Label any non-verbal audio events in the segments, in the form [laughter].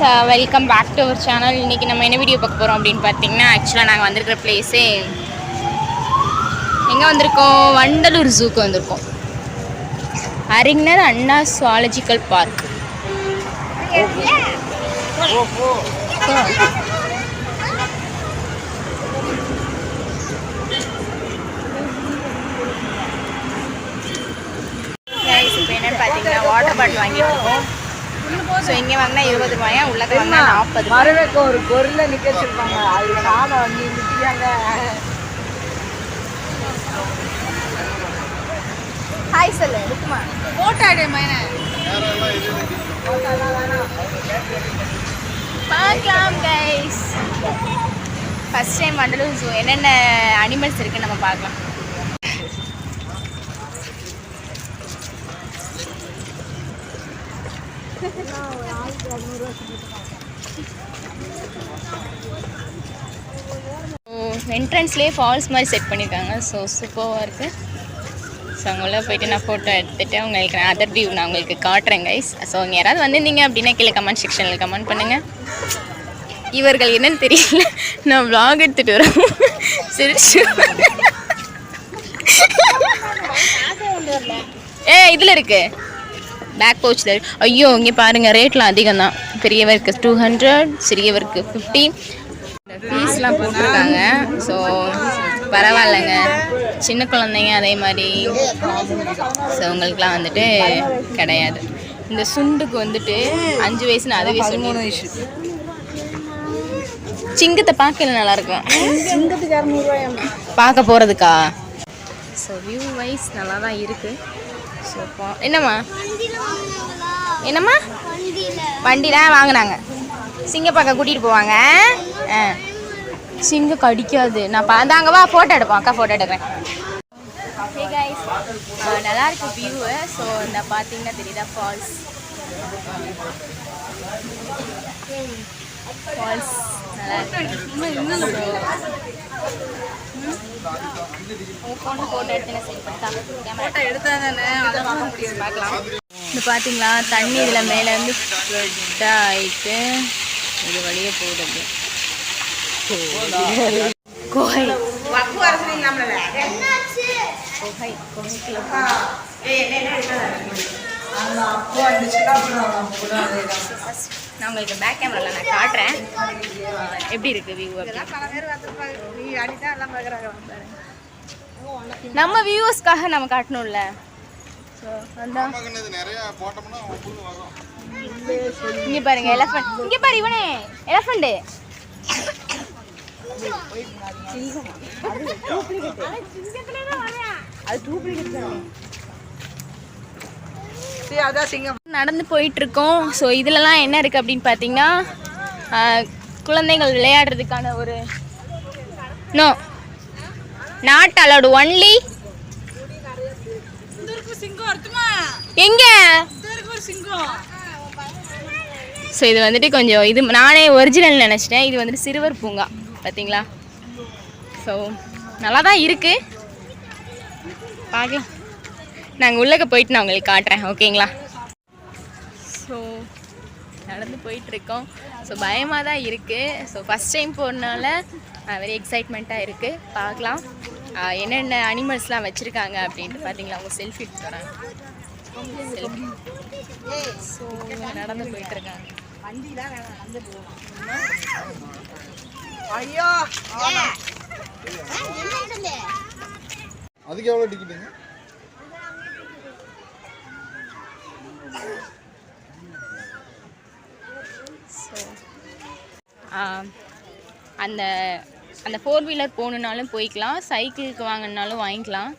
Guys welcome back to our channel இன்றைக்கி நம்ம என்ன வீடியோ பார்க்க போகிறோம் அப்படின்னு பார்த்தீங்கன்னா ஆக்சுவலாக நாங்கள் வந்திருக்கிற பிளேஸே எங்கே வந்திருக்கோம்? வண்டலூர் ஜூக்கு வந்திருக்கோம். அறிஞர் அண்ணா சுவாலஜிக்கல் பார்க் இப்போ என்னன்னு பார்த்தீங்கன்னா வாட்டர் பாட்டில் வாங்கிட்டு இருக்கோம். ஸோ இங்கே வாங்கினா இருபது ரூபாயா? உள்ளக்க வாங்கினா நாற்பது மரவேக்க ஒரு பொருளை நிக்க வச்சிருப்பாங்க. அது காண நீ நிக்கிறாங்க. ஹாய் சொல்லு ருக்குமா போட்டாடே மைன பார்க்கலாம் guys first time Vandalur zoo என்னென்ன அனிமல்ஸ் இருக்குன்னு நம்ம பார்க்கலாம். என்ட்ரன்ஸ்லேயே ஃபால்ஸ் மாதிரி செட் பண்ணியிருக்காங்க ஸோ சூப்பராக இருக்குது ஸோ அவங்களாம் போயிட்டு நான் ஃபோட்டோ எடுத்துகிட்டு உங்களுக்கு நான் அதர் வியூ நான் உங்களுக்கு காட்டுறேன் கைஸ் ஸோ அவங்க யாராவது வந்திருந்தீங்க அப்படின்னா கீழே கமெண்ட் செக்ஷனில் கமெண்ட் பண்ணுங்கள் இவர்கள் என்னன்னு தெரியல. நான் விளாக் எடுத்துகிட்டு வரேன். சரி ஏ இதில் இருக்குது பேக் பவுச்சில் ஐயோ இங்கே பாருங்கள் ரேட்லாம் அதிகம் தான் பெரியவருக்கு டூ ஹண்ட்ரட் சிறியவருக்கு ஃபிஃப்டி ஃபீஸ்லாம் போட்டிருக்காங்க. ஸோ பரவாயில்லைங்க. சின்ன குழந்தைங்க அதே மாதிரி. ஸோ உங்களுக்குலாம் வந்துட்டு கிடையாது. இந்த சுண்டுக்கு வந்துட்டு அஞ்சு வயசுன்னு அதுவே சொன்னி சிங்கத்தை பார்க்கல நல்லா இருக்கும் பார்க்க போகிறதுக்கா ஸோ வியூ வைஸ் நல்லா தான் இருக்குது என்னம்மா? என்னம்மா? வண்டியில். வாங்கினாங்க. சிங்க பார்க்க கூட்டிகிட்டு போவாங்க. ஆ. சிங்கம் கடிக்காது. நான் பார்த்தாங்க வா ஃபோட்டோ எடுப்போம். அக்கா ஃபோட்டோ எடுக்கிறேன். கைஸ் நல்லா இருக்கு வியூவு ஸோ இந்த பார்த்தீங்கன்னா தெரியுதா? ஃபால்ஸ் ஃபால்ஸ் நல்லா இருக்கு ஃபோன் ஃபோட்டோ எடுத்து சென்ட் பண்ணிட்டா தானே பார்க்கலாம் இது பார்த்தீங்களா தண்ணி இதில் மேலே வந்து ஃப்ளட்டாக ஆயிட்டு இது? வழியே போகுது அப்படியே குகை குகை குகைக்குள்ள நான் உங்களுக்கு பேக் கேமராவில் நான் காட்டுறேன். எப்படி இருக்கு வியூ நம்ம வியூவர்ஸ்க்காக நம்ம காட்டணும்ல. இங்க பாருங்க எலஃபண்ட் இங்க பாரு இவனே எலஃபண்ட் அது டூப்ளிகேட் தானே. அதான் சிங்கம். நடந்து போயிட்டு இருக்கோம் ஸோ இதுலலாம் என்ன இருக்கு அப்படின்னு பார்த்தீங்கன்னா குழந்தைகள் விளையாடுறதுக்கான ஒரு நோ நாட் அலவுட் ஒன்லி சிங்கம் எங்க? சிங்கம் ஸோ இது வந்துட்டு கொஞ்சம் இது நானே ஒரிஜினல் நினச்சிட்டேன். இது வந்துட்டு சிறுவர் பூங்கா பார்த்தீங்களா? ஸோ நல்லா தான் இருக்குது பார்க்கலாம். நாங்கள் உள்ளக்க போயிட்டு நான் உங்களுக்கு காட்டுறேன் ஓகேங்களா? ஸோ நடந்து போயிட்டுருக்கோம் ஸோ பயமாக தான் இருக்குது ஸோ ஃபஸ்ட் டைம் போகிறனால வெரி எக்ஸைட்மெண்ட்டாக இருக்குது பார்க்கலாம். என்னென்ன அனிமல்ஸ்லாம் வச்சுருக்காங்க அப்படின்ட்டு பார்த்தீங்களா அவங்க செல்ஃபி எடுத்து வராங்க செல்ஃபி ஸோ நடந்து போயிட்டுருக்காங்க போகலாம் ஐயோ! அதுக்கு எவ்வளோ டிக்கெட்டுங்க அந்த அந்த ஃபோர் வீலர் போகணுன்னாலும் போய்க்கலாம். சைக்கிளுக்கு வாங்கினாலும் வாங்கிக்கலாம்.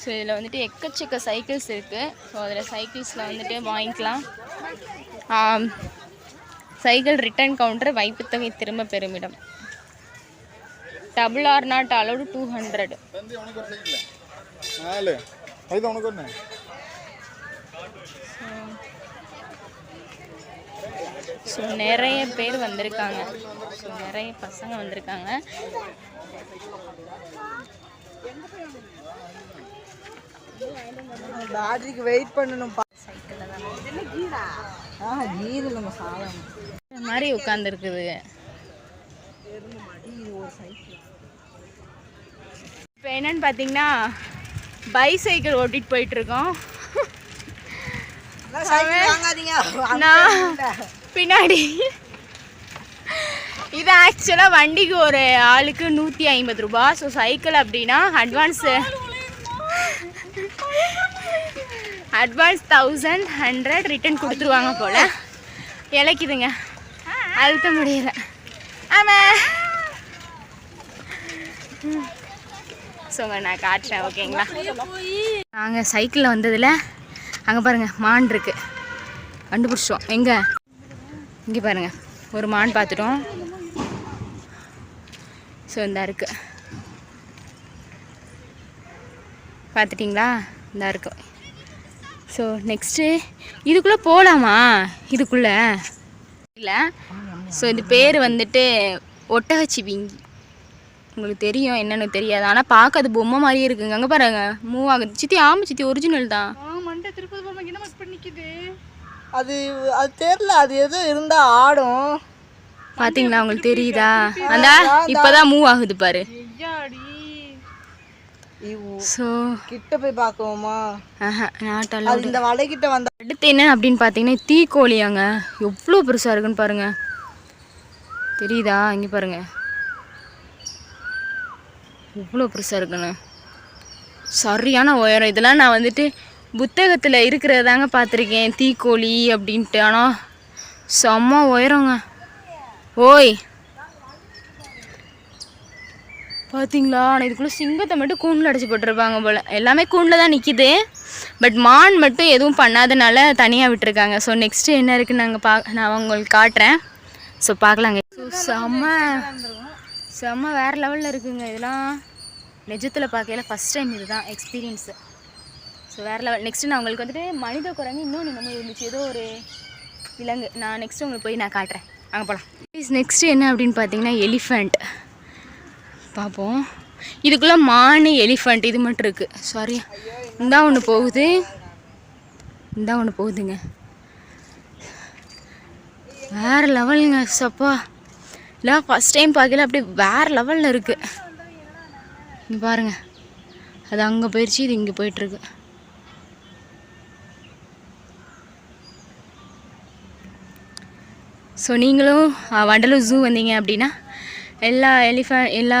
ஸோ இதில் வந்துட்டு எக்கச்சக்க சைக்கிள்ஸ் இருக்குது ஸோ அதில் சைக்கிள்ஸில் வந்துட்டு வாங்கிக்கலாம். சைக்கிள் ரிட்டர்ன் கவுண்டர் வைப்புத்தொகை திரும்ப பெருமிடம் double are not allowed two hundred தந்தி உனக்கு ஒரு சைக்கிள் நாலு அதுதான் உனக்கு ஒன்று ஸோ நிறைய பேர் வந்திருக்காங்க. ஸோ நிறைய பசங்க வந்திருக்காங்க. பேட்டரிக்கு வெயிட் பண்ணணும். சைக்கிளில் தான். இல்லைம்மா சாலம் இந்த மாதிரி உட்காந்துருக்குது இப்போ என்னன்னு பார்த்தீங்கன்னா பைசைக்கிள் ஓட்டிட்டு போயிட்டு இருக்கோம். வாங்காதீங்க. நான் பின்னாடி. இது ஆக்சுவலாக வண்டிக்கு ஒரு ஆளுக்கு நூற்றி ஐம்பது ரூபா. ஸோ சைக்கிள் அப்படின்னா advance advance thousand hundred return கொடுத்துருவாங்க போல். இலைக்குதுங்க அழுத்த முடியல. ஆமாம் ஸோ நான் காட்டுறேன் ஓகேங்களா நாங்கள் சைக்கிளில் வந்ததில் அங்கே பாருங்கள் மான் இருக்குது கண்டுபிடிச்சோம் எங்கே? இங்கே பாருங்கள் ஒரு மான் பார்த்துட்டோம். ஸோ இந்த இருக்கு. பார்த்துட்டிங்களா? இந்த இருக்கு. ஸோ நெக்ஸ்ட்டு இதுக்குள்ளே போகலாமா இதுக்குள்ளே. இல்லை. ஸோ இது பேர் வந்துட்டு ஒட்டகச்சிவிங்கி உங்களுக்கு தெரியும் என்னென்னு தெரியாது. ஆனால் பார்க்க அது பொம்மை மாதிரியே இருக்குங்க. அங்கே பாருங்க மூவ் ஆகுது சித்தி ஆமாம் சித்தி ஒரிஜினல் தான். மண்டை திருப்பதி பொம்மை என்ன பண்ணி அது அது தெரியல அது எதோ இருந்தா ஆடும். பாத்தீங்களா உங்களுக்கு தெரியுதா? அந்த இப்பதான் மூவ் ஆகுது பாரு. ஸோ கிட்ட போய் பார்க்கவோமா? நாட்டெல்லாம் அது இந்த வந்த அடுத்து என்ன அப்படின்னு பார்த்தீங்கன்னா தீக்கோழியாங்க எவ்வளோ பெருசாக இருக்குன்னு பாருங்க. தெரியுதா? இங்கே பாருங்க. எவ்வளோ பெருசாக இருக்குன்னு. சரியான உயரம். இதெல்லாம் நான் வந்துட்டு புத்தகத்தில் இருக்கிறதாங்க பார்த்துருக்கேன். தீக்கோழி அப்படின்ட்டு. ஆனால் செம்ம உயரங்க. ஓய். பார்த்தீங்களா ஆனால் இதுக்குள்ளே சிங்கத்தை மட்டும் கூண்டில் அடைச்சி போட்டிருப்பாங்க போல். எல்லாமே கூண்டில் தான் நிற்கிது பட் மான் மட்டும் எதுவும் பண்ணாதனால தனியாக விட்டுருக்காங்க. ஸோ நெக்ஸ்ட்டு என்ன இருக்குன்னு நாங்கள் பா நான் உங்களுக்கு காட்டுறேன். ஸோ பார்க்கலாங்க. ஸோ செம்ம செம்ம வேறு லெவலில் இருக்குங்க இதெல்லாம். நிஜத்தில் பார்க்கையில ஃபஸ்ட் டைம் இதுதான். எக்ஸ்பீரியன்ஸு ஸோ வேறு லெவல் நெக்ஸ்ட்டு நான் உங்களுக்கு வந்துட்டு மனித குரங்கு இன்னொன்று நம்ம இருந்துச்சு. ஏதோ ஒரு விலங்கு. நான் நெக்ஸ்ட்டு உங்களுக்கு போய் நான் காட்டுறேன். அங்கே போகலாம் நெக்ஸ்ட்டு என்ன அப்படின்னு பார்த்தீங்கன்னா எலிஃபண்ட் பார்ப்போம். இதுக்குள்ளே மான் எலிஃபண்ட் இது மட்டும் இருக்குது சாரி இந்தா ஒன்று போகுது. இந்தா ஒன்று போகுதுங்க. வேறு லெவலுங்க சப்பா. இல்லை ஃபஸ்ட் டைம் பார்க்கல அப்படியே வேறு லெவலில் இருக்குது இங்கே பாருங்கள் அது அங்கே போயிடுச்சு இது இங்கே போயிட்டுருக்கு ஸோ நீங்களும் வண்டலூர் ஜூ வந்தீங்க அப்படின்னா எல்லா எலிஃபண்ட் எல்லா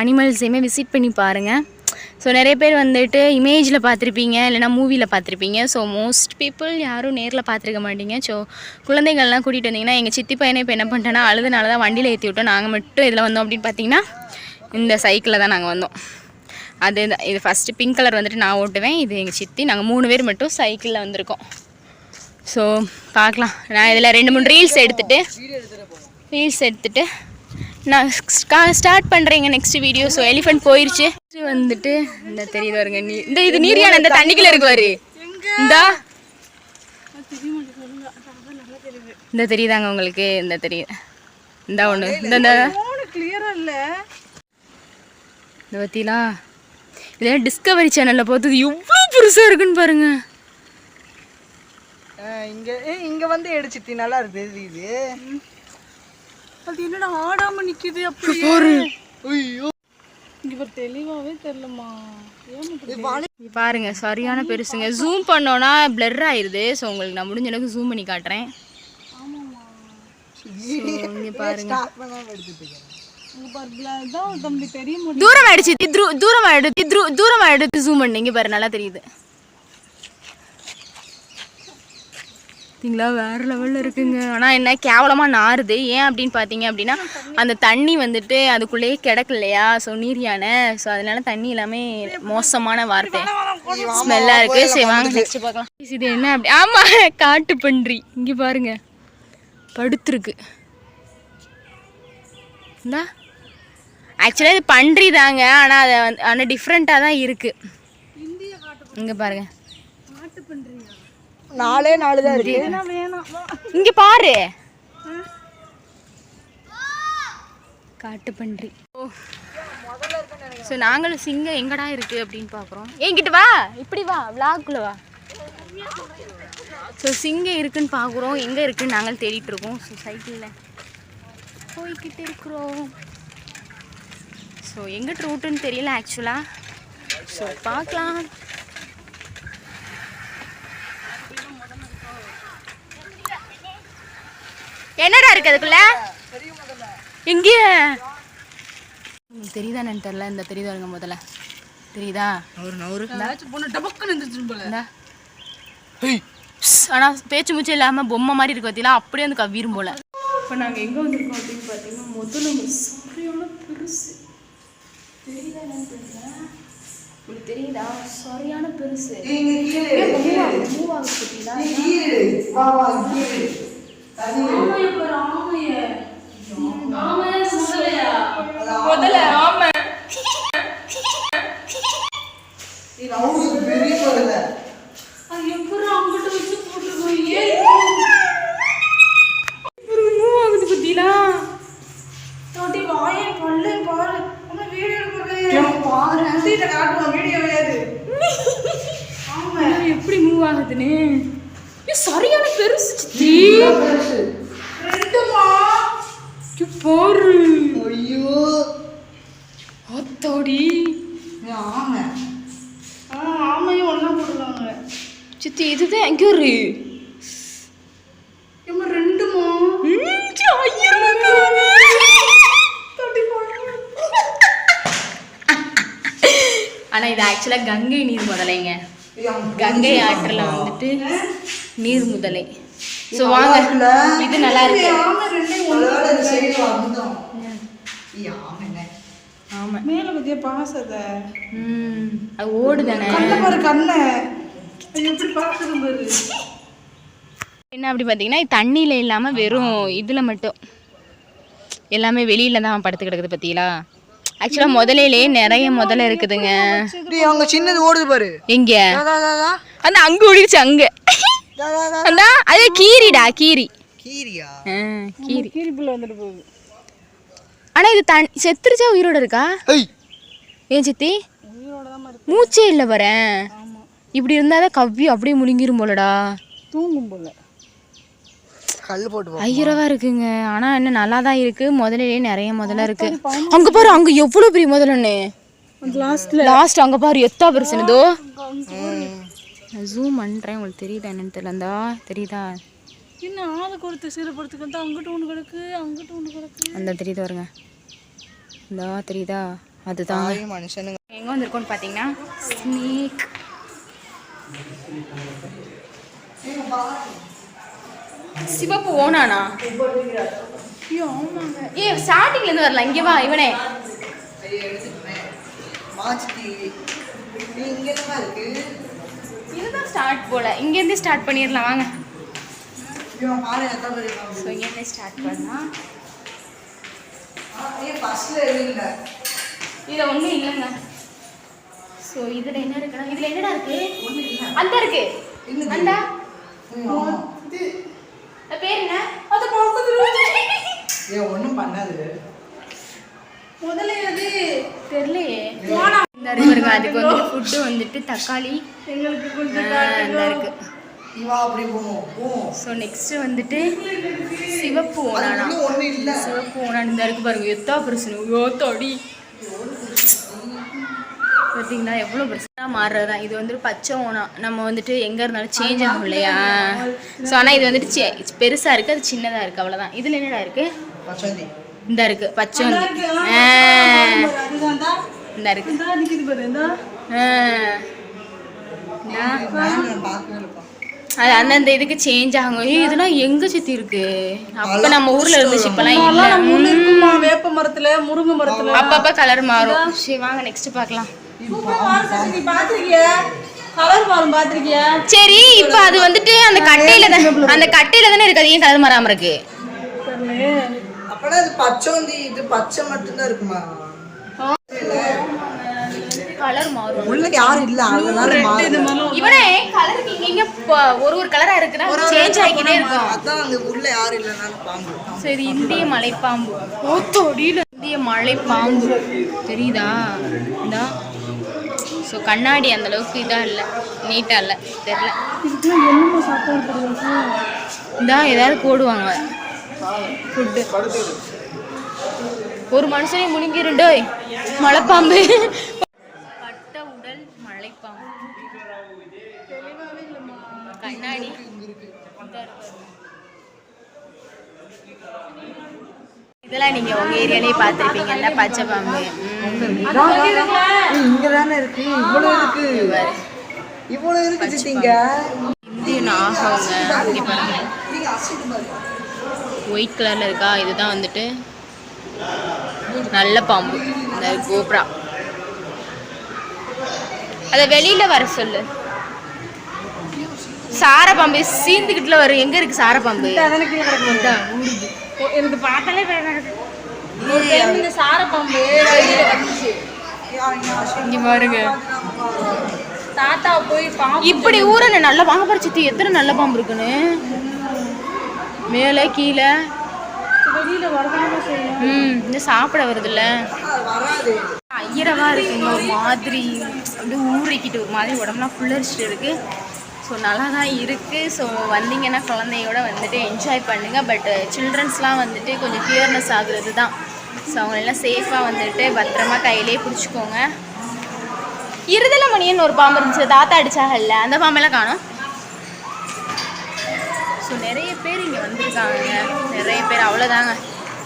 அனிமல்ஸையுமே விசிட் பண்ணி பாருங்கள் ஸோ நிறைய பேர் வந்துட்டு இமேஜில் பார்த்துருப்பீங்க இல்லைனா மூவியில் பார்த்துருப்பீங்க. ஸோ மோஸ்ட் பீப்புள் யாரும் நேரில் பார்த்துருக்க மாட்டீங்க. ஸோ குழந்தைகள்லாம் கூட்டிகிட்டு வந்தீங்கன்னா எங்கள் சித்தி பையனை இப்போ என்ன பண்ணிட்டேன்னா அழுதுனால தான் வண்டியில் ஏற்றி விட்டோம். நாங்கள் மட்டும் இதில் வந்தோம் அப்படின்னு பார்த்தீங்கன்னா இந்த சைக்கிளில் தான் நாங்கள் வந்தோம். அது இது ஃபஸ்ட்டு பிங்க் கலர் வந்துட்டு நான் ஓட்டுவேன். இது எங்கள் சித்தி நாங்கள் மூணு பேர் மட்டும் சைக்கிளில் வந்திருக்கோம். ஸோ பார்க்கலாம். நான் இதில் ரெண்டு மூணு ரீல்ஸ் எடுத்துகிட்டு ரீல்ஸ் எடுத்துட்டு நான் ஸ்டார்ட் பண்ணுறேங்க நெக்ஸ்ட் வீடியோ ஸோ எலிஃபென்ட் போயிருச்சு. Next வந்துட்டு இந்த தெரியுது வருங்க நீ இந்த இது நீரியான இந்த தண்ணிக்குள்ள இருக்கு பாரு. இந்தா. இந்த தெரியுதாங்க உங்களுக்கு? இந்த தெரியுது. இந்த ஒன்று இந்த இந்த. கிளியரா இல்ல. இந்த பத்திலா இதெல்லாம் டிஸ்கவரி சேனலில் பார்த்தது எவ்வளோ பெருசாக இருக்குன்னு பாருங்க. இங்க ஏய், இங்க வந்து எடுச்சிட்டி நல்லா இருக்கு இது அது என்னடா ஆடாம நிக்குது அப்படி ஐயோ. இவர் ஏன் இங்க பாருங்க சரியான பெருசுங்க. ஜூம் பண்ணோன்னா blur ஆயிருது. ஸோ உங்களுக்கு நான் முடிஞ்ச அளவுக்கு ஜூம் பண்ணி காட்டுறேன். பாருங்க. தூரம் ஆயிடுச்சு திரு- தூரம் ஆயிடுச்சு திரு- தூரம் ஆயிடுச்சு ஜூம் பண்ணி. இங்க பாரு நல்லா தெரியுது. பார்த்தீங்களா வேறு லெவலில் இருக்குங்க. ஆனால் என்ன கேவலமாக நாறுது. ஏன் அப்படின்னு பார்த்தீங்க அப்படின்னா அந்த தண்ணி வந்துட்டு அதுக்குள்ளேயே கிடக்கு இல்லையா ஸோ நீர் யானை ஸோ அதனால தண்ணி எல்லாமே மோசமான வார்த்தை. ஸ்மெல்லாக இருக்குது சரி வாங்க நெக்ஸ்ட் பார்க்கலாம். இது என்ன அப்படி? ஆமாம் காட்டு பன்றி. இங்கே பாருங்க. படுத்துருக்கு. இந்தா. ஆக்சுவலாக இது பன்றி தாங்க. ஆனால் அதை வந்து ஆனால் டிஃப்ரெண்ட்டாக தான் இருக்குது இங்கே பாருங்கள் நாலே நாலு தான் இருக்கு. இங்க பாரு. காட்டு பன்றி. ஸோ நாங்களும் சிங்கம் எங்கடா இருக்கு அப்படின்னு பார்க்குறோம் என்கிட்ட வா. இப்படி வா. விளாக்குள்ள வா. ஸோ சிங்கம் இருக்குன்னு பார்க்குறோம் எங்கே இருக்குன்னு நாங்கள் தேடிட்டு இருக்கோம். ஸோ சைக்கிளில் போய்கிட்டு இருக்கிறோம். ஸோ எங்கிட்ட ரூட்டுன்னு தெரியல ஆக்சுவலாக ஸோ பார்க்கலாம். என்னடா இருக்கு அதுக்குள்ள? உங்களுக்கு தெரியுதா என்னன்னு தெரியல இந்த தெரியுதா இருங்க முதல்ல. தெரியுதா? நவரு நவரு. பொண்ணு டபக்குன்னு இருந்துச்சு போல. இந்தா. ஆனா பேச்சு மூச்சு இல்லாம பொம்மை மாதிரி இருக்கு பார்த்தீங்களா அப்படியே வந்து கவ்விரும் போல. இப்போ நாங்க எங்க வந்திருக்கோம் அப்படின்னு பார்த்தீங்கன்னா முதல்ல ஒரு சரியான பெருசு. தெரியுதா உங்களுக்கு தெரியுதா? சரியான பெருசு. மூவ் ஆகுது பார்த்தீங்களா ஆமைய பாரு, ஆமைய. ஆமையா, கங்கை ஆற்றுல வந்துட்டு நீர் முதலை. ஸோ வாங்க இது நல்லா இருக்கு. ஆமை ரெண்டையும் ஒன்று சைடு வந்துடும். ஆமைண்ணே ஆமா மேல பத்தியா பாசத ம் அது ஓடுதானே கண்ணை பாரு கண்ணை. அது எப்படி பாக்குது பாரு. என்ன அப்படி பார்த்தீங்கன்னா தண்ணியில் இல்லாமல் வெறும் இதில் மட்டும். எல்லாமே வெளியில தான் படுத்து கிடக்குது பார்த்தீங்களா? ஆக்சுவலாக முதலையிலே நிறைய முதல்ல இருக்குதுங்க. டேய் அவங்க சின்னது ஓடுது பாரு. எங்க? அந்த அங்கே ஓடிடுச்சு அங்கே. அந்த அது கீரிடா கீரி. கீரியா? ஆ, கீரி. கீரி புள்ள வந்துட்டு போகுது. ஆனால் இது தன் செத்துருச்சா உயிரோட இருக்கா? ஏய். ஏன் சித்தி? உயிரோட தான் மாதிரி மூச்சே இல்லை வரேன் இப்படி இருந்தால் தான் கவ்வி அப்படியே முழுங்கிரும் போலடா. தூங்கும் போல. கல் போட்டு போ ஐயரவா இருக்குங்க. ஆனா என்ன நல்லா தான் இருக்கு. முதலையிலே நிறைய முதல்ல இருக்கு. அங்க பாரு அங்க எவ்வளவு பெரிய முதலன்னு லாஸ்ட்ல லாஸ்ட் அங்க பாரு எத்தா பெருசுனதோ ஜூம் பண்றேன். உங்களுக்கு தெரியுதா என்னன்னு தெரியல இந்தா தெரியுதா? என்ன ஆளுக்கு ஒரு திசையில படுத்துக்கு வந்து அங்கிட்டு ஒண்ணு கிடக்கு அங்கிட்டு ஒண்ணு கிடக்கு. அந்த தெரியுதா வருங்க இந்தா தெரியுதா? அதுதான் மனுஷனுங்க. எங்க வந்திருக்கோம்னு பாத்தீங்கன்னா ஸ்னேக் சிவப்பு ஓனானா? ஏ ஸ்டார்டிங்ல இருந்து வரலாம் இங்க வா இவனே. இதுதான் ஸ்டார்ட் போல. இங்க இருந்து ஸ்டார்ட் பண்ணிடலாம். வாங்க. ஸோ இங்க இருந்து ஸ்டார்ட் பண்ணா ஏன் ஃபர்ஸ்ட்ல எழுதிங்க இதுல ஒண்ணும் இல்லைங்க. ஸோ இதுல என்ன இருக்குன்னா இதுல என்னடா இருக்கு? அந்த இருக்கு. அந்த. பேர் என்ன? அது ஏன் ஒண்ணும் பண்ணாது. முதல்ல அது தெரியலையே இருக்கு பாருங்க அதுக்கு வந்துட்டு ஃபுட்டு வந்துட்டு தக்காளி. எங்களுக்கு இந்த இருக்கு. இவா அப்படி போவோம் போவோம் ஸோ நெக்ஸ்ட் வந்துட்டு சிவப்பு ஓனானா. சிவப்பு ஓனான் இந்த இருக்கு பாருங்க. எத்தா பிரச்சனை ஐயோ தொடி பார்த்தீங்களா எவ்வளோ பெருசாக மாறுறதா இது வந்துட்டு பச்சை ஓனம் நம்ம வந்துட்டு எங்கே இருந்தாலும் சேஞ்ச் ஆகும் இல்லையா? ஸோ ஆனால் இது வந்துட்டு சி- பெருசா இருக்கு அது சின்னதாக இருக்கு அவ்வளோதான் இதில் என்னடா இருக்கு? பச்சந்தி. இந்த இருக்கு பச்சை இந்த இருக்கு. அது அந்தந்த இதுக்கு சேஞ்ச் ஆகும் ஏய் இதெல்லாம் எங்க சுத்தி இருக்கு? அப்ப நம்ம ஊர்ல இருந்துச்சு இப்பெல்லாம் இல்ல. வேப்ப மரத்துல முருங்கை மரத்துல. அப்பப்ப கலர் மாறும். சரி வாங்க நெக்ஸ்ட் பார்க்கலாம் கலர் சரி இப்போ அது வந்துட்டு அந்த கட்டையில தான் அந்த கட்டையில தானே இருக்கு அது ஏன் கலர் மாறாம இருக்கு? அப்பனா இது பச்சோந்தி இது பச்சை மட்டும்தான் இருக்குமா? கலர் மாறும். உள்ள யாரும் இல்ல அதனால இவனே இங்க ப- ஒரு ஒரு கலரா இருக்குன்னா சேஞ்ச் ஆகிக்கிட்டே இருக்கும். அதான் அங்க உள்ள யாரும் இல்லனால பாம்பு. சரி இந்திய மலைப்பாம்பு. ஓத்தோடியில இந்திய மலைப்பாம்பு. தெரியுதா? இந்தா. ஸோ கண்ணாடி அந்த அளவுக்கு இதாக இல்லை. நீட்டாக இல்லை. தெரில இதுக்குலாம் ஏதாவது போடுவாங்க. ஃபுட்டு ஒரு மனுஷனே முழுங்கிருண்டோய் மலைப்பாம்பு. பட்ட உடல் மலைப்பாம்பு. கண்ணாடி. இருக்கு. இதெல்லாம் நீங்க உங்க ஏரியாலயே பார்த்துருப்பீங்கல்ல பச்சை பாம்பு. இங்க தானே இருக்கு. இவ்வளவு இருக்கு. இவ்வளவு இருக்கு சித்திங்க. ஒயிட் கலர்ல இருக்கா? இதுதான் வந்துட்டு நல்ல பாம்பு. இந்த கோப்ரா. அத வெளியில வர சொல்லு. சார பாம்பு சீந்துக்கிட்டுல வரும். எங்க இருக்கு சார பாம்பு இதான், ஊடுது. எனக்கு பார்த்தாலே இந்த சாரப்பாம்பு இங்க பாருங்க. தாத்தா போய் பாம்பு இப்படி ஊரன நல்ல வாங்க பாரு சித்தி எத்தனை நல்ல பாம்பு இருக்குன்னு? மேலே கீழே. வெளியில வரதாம செய்யும். ம் இந்த சாப்பிட வருதுல்ல. வராது. ஐயரவா இருக்குங்க ஒரு மாதிரி. அப்படியே ஊறிக்கிட்டு ஒரு மாதிரி உடம்புலாம் புல்லரிச்சிட்டு இருக்கு. ஸோ நல்லா தான் இருக்குது ஸோ வந்தீங்கன்னா குழந்தையோட வந்துட்டு என்ஜாய் பண்ணுங்கள் பட்டு சில்ட்ரன்ஸ்லாம் வந்துட்டு கொஞ்சம் கிளியர்னஸ் ஆகுறது தான் ஸோ அவங்களெல்லாம் சேஃபாக வந்துட்டு பத்திரமா கையிலே பிடிச்சிக்கோங்க. இருதல மணின்னு ஒரு பாம்பு இருந்துச்சு. தாத்தா அடிச்சாகல்ல அந்த பாம்பெல்லாம் காணும். ஸோ நிறைய பேர் இங்கே வந்திருக்காங்க. நிறைய பேர் அவ்வளோதாங்க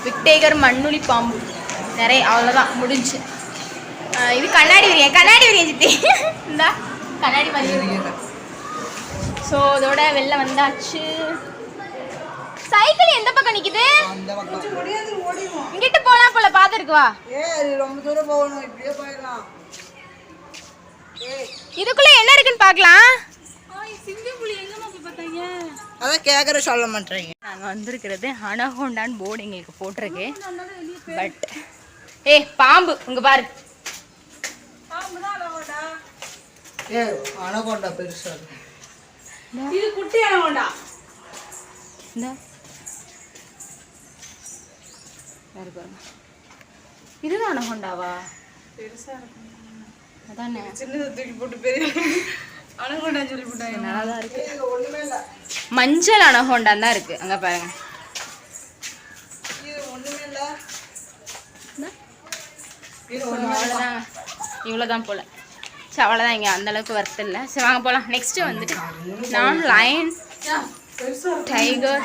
விக்டேகர் மண்ணுளி பாம்பு. நிறைய அவ்வளோதான் முடிஞ்சு. இது கண்ணாடி விரியன் கண்ணாடி விரியன் சித்தி [laughs] இந்தா கண்ணாடி மாதிரி ஸோ இதோட வெளில வந்தாச்சு. சைக்கிள் எந்த பக்கம் நிக்குது? இங்கிட்டு போலாம் போல வா. ஏ அது ரொம்ப தூரம் போகணும் இப்படியே போயிடலாம். இதுக்குள்ள என்ன இருக்குன்னு பார்க்கலாம் அதான் கேட்குற சொல்ல மாட்டேங்க நாங்கள் வந்திருக்கிறது அனகோண்டான்னு போர்டு எங்களுக்கு போட்டிருக்கு. பட் ஏ பாம்பு இங்க பாரு. ஏ அனகொண்டா. இருக்கு. இது குட்டி அனகொண்டா இந்த பாரு பாருங்க இதுதான் அனகோண்டாவா பெருசா இருக்கும் அதானே சின்னதை தூக்கி போட்டு பெரிய அனகொண்டா சொல்லி போட்டாங்க நல்லா தான் இருக்கு ஒண்ணுமே இல்லை மஞ்சள் அனகோண்டான் தான் இருக்கு அங்க பாருங்க இது ஒண்ணுமே இல்லை அவ்வளோதான் இவ்வளோதான் போல சரி அவ்வளோதான் இங்கே அந்த அளவுக்கு ஒர்த் இல்லை. சரி வாங்க போகலாம் நெக்ஸ்ட்டு வந்துட்டு நான் லயன் டைகர்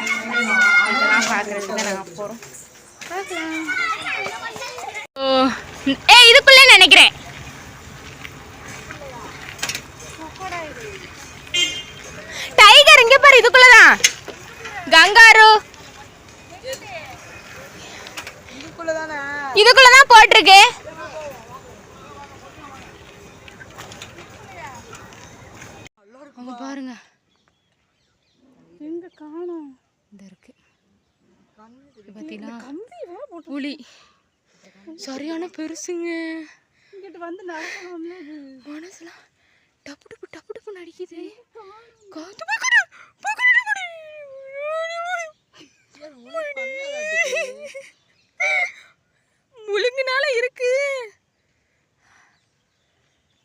இதெல்லாம் பார்க்குறதுக்கு தான் நாங்கள் போகிறோம் ஓ ஏ இதுக்குள்ளே நினைக்கிறேன். டைகர் இங்கே பாரு இதுக்குள்ளே தான் கங்காரு. இதுக்குள்ள தானே இதுக்குள்ள தான் போட்டிருக்கு. அங்க பாருங்க. எங்க காணோம் இந்த இருக்கு. இது பார்த்தீங்களா புலி. சரியான பெருசுங்க. இங்கிட்டு வந்து மனசுலாம் டப்பு டப்பு டப்பு டப்பு நடிக்குது காத்து. முழுங்குனால இருக்கு.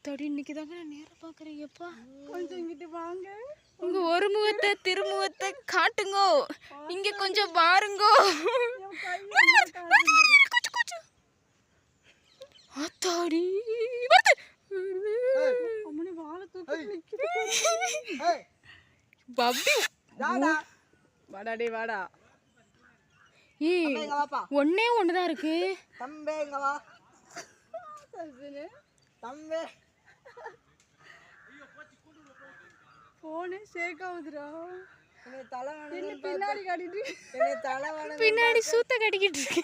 தடி இன்னைக்கு தாங்க நான் நேரம் பார்க்குறேன் எப்பா கொஞ்சம் இங்கிட்டு வாங்க. உங்க ஒரு முகத்தை திருமுகத்தை காட்டுங்கோ. இங்க கொஞ்சம் பாருங்கோ. ஆத்தாடி பப்பி வாடா. டேய் வாடா. ஏய் ஒன்னே ஒண்ணுதான் இருக்கு. தம்பே இங்க வா. தம்பே. போனே ஷேக் ஆகுதுடா. பின்னாடி காட்டிட்டு. [laughs] பின்னாடி சூத்த கட்டிக்கிட்டு இருக்கு.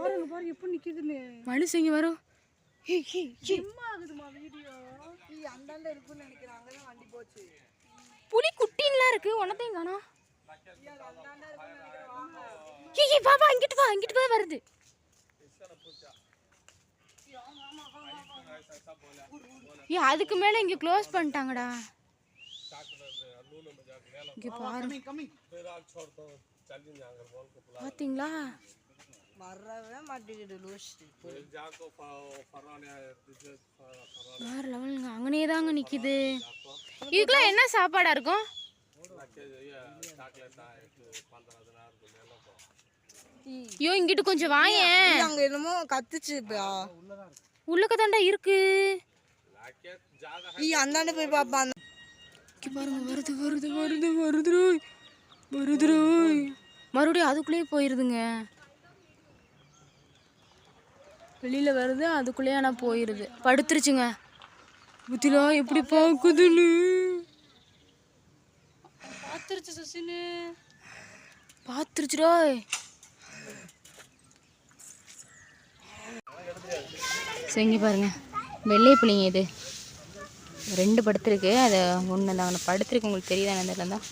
பாருங்க பாரு எப்போ நிக்குதுன்னு. மனுஷங்க வரும். புலி குட்டின்லாம் இருக்கு. உனத்தையும் வா வா இங்கிட்டு வா இங்கிட்டு வா வருது. ஏய் அதுக்கு மேல இங்க க்ளோஸ் பண்ணிட்டாங்கடா. இங்க பாரு. பாத்தீங்களா? வரவே மாட்டேங்குது லூஸ் வேற லெவலுங்க அங்கனே தாங்க நிக்குது. இதுக்கெல்லாம் என்ன சாப்பாடா இருக்கும்? ஐயோ இங்கிட்டு கொஞ்சம் வாயேன். அங்க என்னமோ கத்துச்சுப்பா உள்ளக்க தாண்டா இருக்கு. நீ அந்தாண்ட போய் பாப்பா பாருங்க வருது வருது வருது வருதுரோய் வருதுரோய் மறுபடியும் அதுக்குள்ளேயே போயிருதுங்க. வெளியில வருது அதுக்குள்ளேயே ஆனா போயிருது. படுத்துருச்சுங்க. புத்திலா எப்படி பாக்குதுன்னு? பாத்துருச்சு சசினு. பாத்துருச்சுரோய் ஸோ இங்கே பாருங்க. வெள்ளை புள்ளிங்க இது. ரெண்டு படுத்துருக்கு. அது ஒன்று தான் அங்கே படுத்துருக்கு. உங்களுக்கு தெரியுதா என்னதுல தான்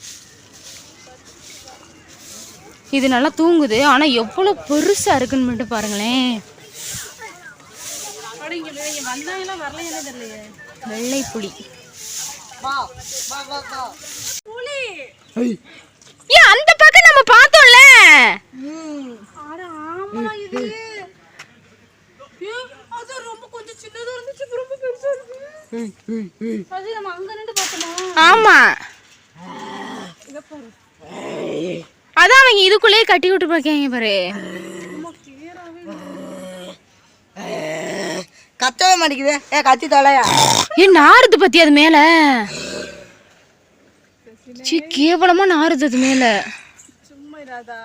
இது நல்லா தூங்குது. ஆனால் எவ்வளோ பெருசாக இருக்குன்னு மட்டும் பாருங்களேன். வெள்ளை புலி வா வா வா வா. ஏன் அந்த பக்கம் நம்ம பார்த்தோம்ல அட ஆமா இது ஏய், அது ரொம்ப கொஞ்சம் சின்னதா இருந்துச்சு இப்ப ரொம்ப பெருசா இருக்கு சசி நம்ம அங்க நின்று பார்த்தோமா ஆமா. இத பாரு. அதான் அவங்க இதுக்குள்ளேயே கட்டி விட்டு பார்க்காங்க பாரு. கத்தவே மாட்டேங்குது. ஏ கத்தி தொலையா? ஏன் நாறுது பத்தி அது மேல. சீ கேவலமா நாறுது அது மேல. சும்மா இராதா.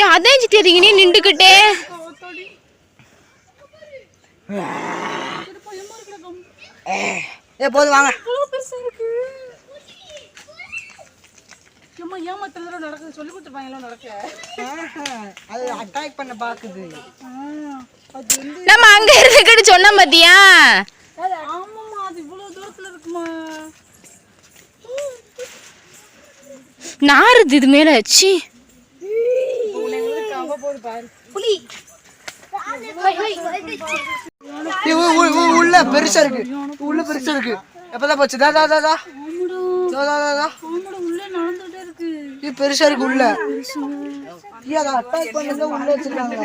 ஏன் அதான் சித்தி இங்கே நின்றுக்கிட்டே. ஏ போதும் வாங்க. பெருசா இருக்கு. மத்த தடவை நடக்குது? சொல்லி கொடுத்துருப்பாங்களோ நடக்க. அது அட்டாக் பண்ண பாக்குது. நம்ம அங்க இருந்துக்கிட்டு சொன்ன பாத்தியா? ஆமாம்மா அது இவ்வளவு தூரத்துல இருக்குமா? நாறுது இது மேல சி உ- உள்ள பெருசா இருக்கு. உள்ள பெருசா இருக்கு. எப்பதான் போச்சு? தா தா தா பெருசா இருக்கு உள்ள. ஏதா அட்டாக் பண்ணது உள்ள வச்சிருக்காங்க.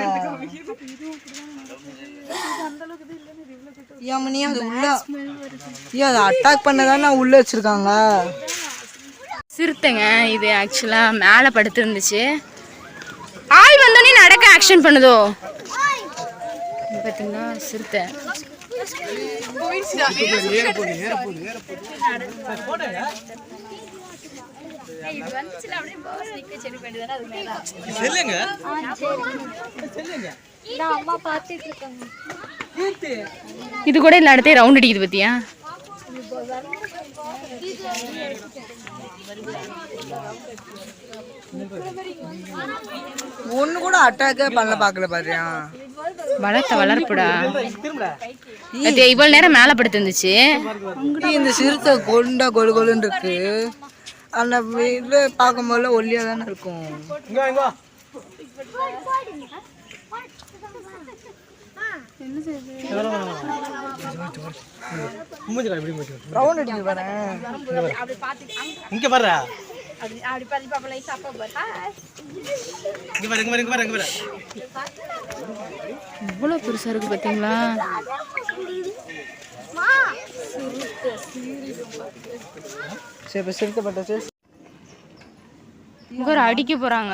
ஏமனி அது உள்ள. ஏ அதை அட்டாக் வச்சிருக்காங்க சிறுத்தைங்க இது ஆக்சுவலாக மேலே படுத்துருந்துச்சு. ஆள் வந்தோடனே நடக்க ஆக்ஷன் பண்ணுதோ? இது பாத்தீங்கன்னா சிறுத்தை. இது கூட இந்த இடத்தையே ரவுண்ட் அடிக்குது பத்தியா? ஒண்ணு கூட அட்டாக்கே பண்ணல பாக்கல பாத்தியா? வளர்த்த வளர்ப்புடா. அது இவ்வளவு நேரம் மேல படுத்து இருந்துச்சு. ஏய், இந்த சிறுத்தை கொண்டா கொழு கொழுன்னு இருக்கு. அந்த இதுல பார்க்கும்போது ஒல்லியா தானே இருக்கும். அப்படி அப்படி பாதி பாப்பா லைட் அப்பா பாரு ஹாய் இங்க பெருசா இருக்கு பாத்தீங்களா? சரி சிறுத்தப்பட்ட ஒரு அடிக்க போறாங்க.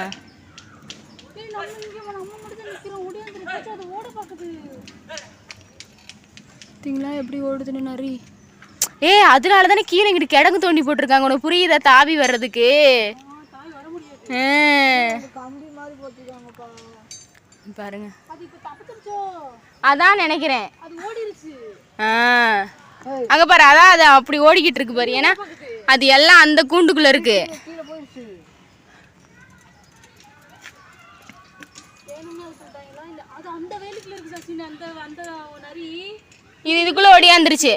பார்த்தீங்களா எப்படி ஓடுதுன்னு நரி? ஏய் அதனால தானே கீழே இங்கிட்டு கிடங்கு தோண்டி போட்டிருக்காங்க. உனக்கு புரியுதா? தாவி வர்றதுக்கு. பாருங்க. அதான் நினைக்கிறேன். அங்க பாரு அதான் அது அப்படி ஓடிக்கிட்டு இருக்கு பாரு. ஏன்னா அது எல்லாம் அந்த கூண்டுக்குள்ள இருக்கு. வேணும்னு அது சொல்லிட்டாங்களா இல்ல அது அந்த வேலைக்குள்ள இருக்கு சச்சின் அந்த அந்த நரி இது இதுக்குள்ள ஓடியாந்துருச்சு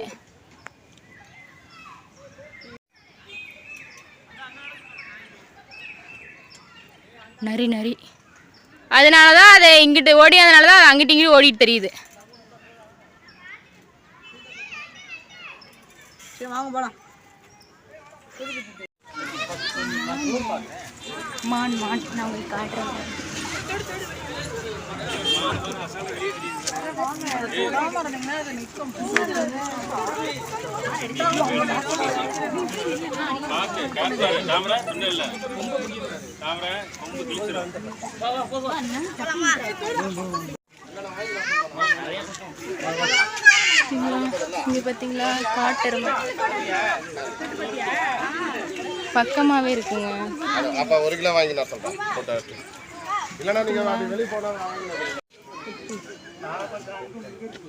நரி நரி. அதனால தான் அது இங்கிட்டு ஓடியாதனால தான் அது அங்கிட்டு இங்கிட்டு ஓடிட்டு தெரியுது. சரி வாங்க போலாம். மான் மான். நான் உங்களுக்கு காட்டுறேன். இங்கே பார்த்தீங்களா காட்டெருமை பக்கமாகவே இருக்குங்க. அப்போ ஒரு கிலோ வாங்கினா நான் சொல்கிறேன் இல்லைன்னா நீங்கள் வெளியே போனால்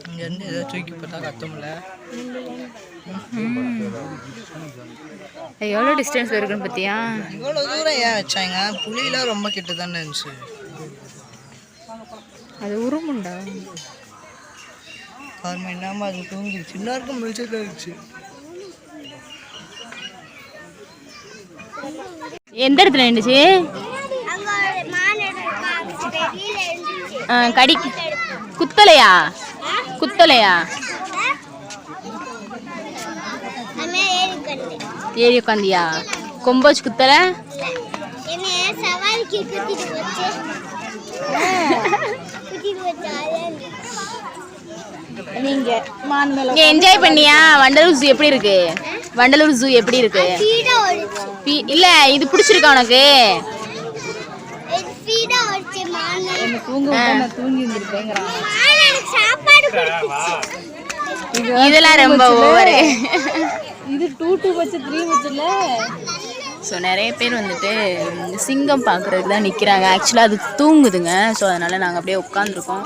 இங்கேருந்து ஏதோ தூக்கி போட்டா கத்தமில்ல எவ்வளோ டிஸ்டன்ஸ் இருக்குன்னு பார்த்தியா இவ்வளோ தூரம் ஏன் வச்சாங்க? புளியெலாம் ரொம்ப கிட்ட தானே இருந்துச்சு. அது உருமுண்டா? ஆறு மணி நேரமாக அது தூங்கிடுச்சு. இன்னொருக்கும் முடிச்சது இருந்துச்சு எந்த இடத்துல இருந்துச்சு ஆ, கடி குத்தலையா? குத்தலையா? ஏறி உட்காந்தியா கொம்பு வச்சு குத்தலை? நீங்க என்ஜாய் பண்ணியா? வண்டலூர் ஜூ எப்படி இருக்கு? வண்டலூர் ஜூ எப்படி இருக்கு? இல்ல இது பிடிச்சிருக்கா உனக்கு? தூங்க விட்டா நான் தூங்கி இருந்திருப்பேங்கிறான். இதெல்லாம் ரொம்ப ஓவரு. இது வச்சு வச்சுல. ஸோ நிறைய பேர் வந்துட்டு சிங்கம் பார்க்குறதுக்கு தான் நிற்கிறாங்க ஆக்சுவலாக அது தூங்குதுங்க. ஸோ அதனால் நாங்கள் அப்படியே உட்காந்துருக்கோம்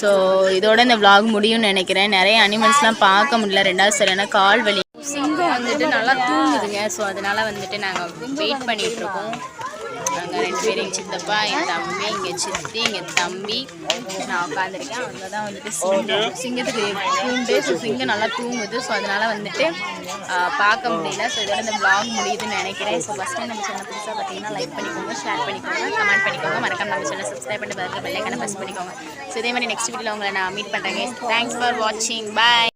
ஸோ இதோட இந்த vlog முடியும்னு நினைக்கிறேன். நிறைய அனிமல்ஸ்லாம் பார்க்க முடியல. ரெண்டாவது சரியான கால் வலி. சிங்கம் வந்துட்டு நல்லா தூங்குதுங்க. ஸோ அதனால் வந்துட்டு நாங்கள் வெயிட் பண்ணிட்டு நாங்கள் ரெண்டு பேரும் எங்கள் சித்தப்பா என் தம்பி இங்கே சித்தி எங்கள் தம்பி. நான் உட்காந்துருக்கேன் அவங்க தான் வந்துட்டு சிங்கம் சிங்கத்துக்கு தூண்டு. ஸோ சிங்கம் நல்லா தூங்குது. ஸோ அதனால் வந்துட்டு பார்க்க முடியல. ஸோ இதோட இந்த vlog முடியுதுன்னு நினைக்கிறேன். ஸோ ஃபஸ்ட் டைம் நம்ம சேனல் புதுசாக பார்த்தீங்கன்னா லைக் பண்ணிக்கோங்க ஷேர் பண்ணிக்கோங்க கமெண்ட் பண்ணிக்கோங்க. மறக்காம நம்ம சேனல் சப்ஸ்கிரைப் பண்ணி பார்த்து பெல்லைக்கான ப்ரெஸ் பண்ணிக்கோங்க. ஸோ இதே மாதிரி நெக்ஸ்ட் வீடியோவில் உங்களை நான் மீட் பண்ணுறேன் தேங்க்ஸ் ஃபார் வாட்சிங் பாய்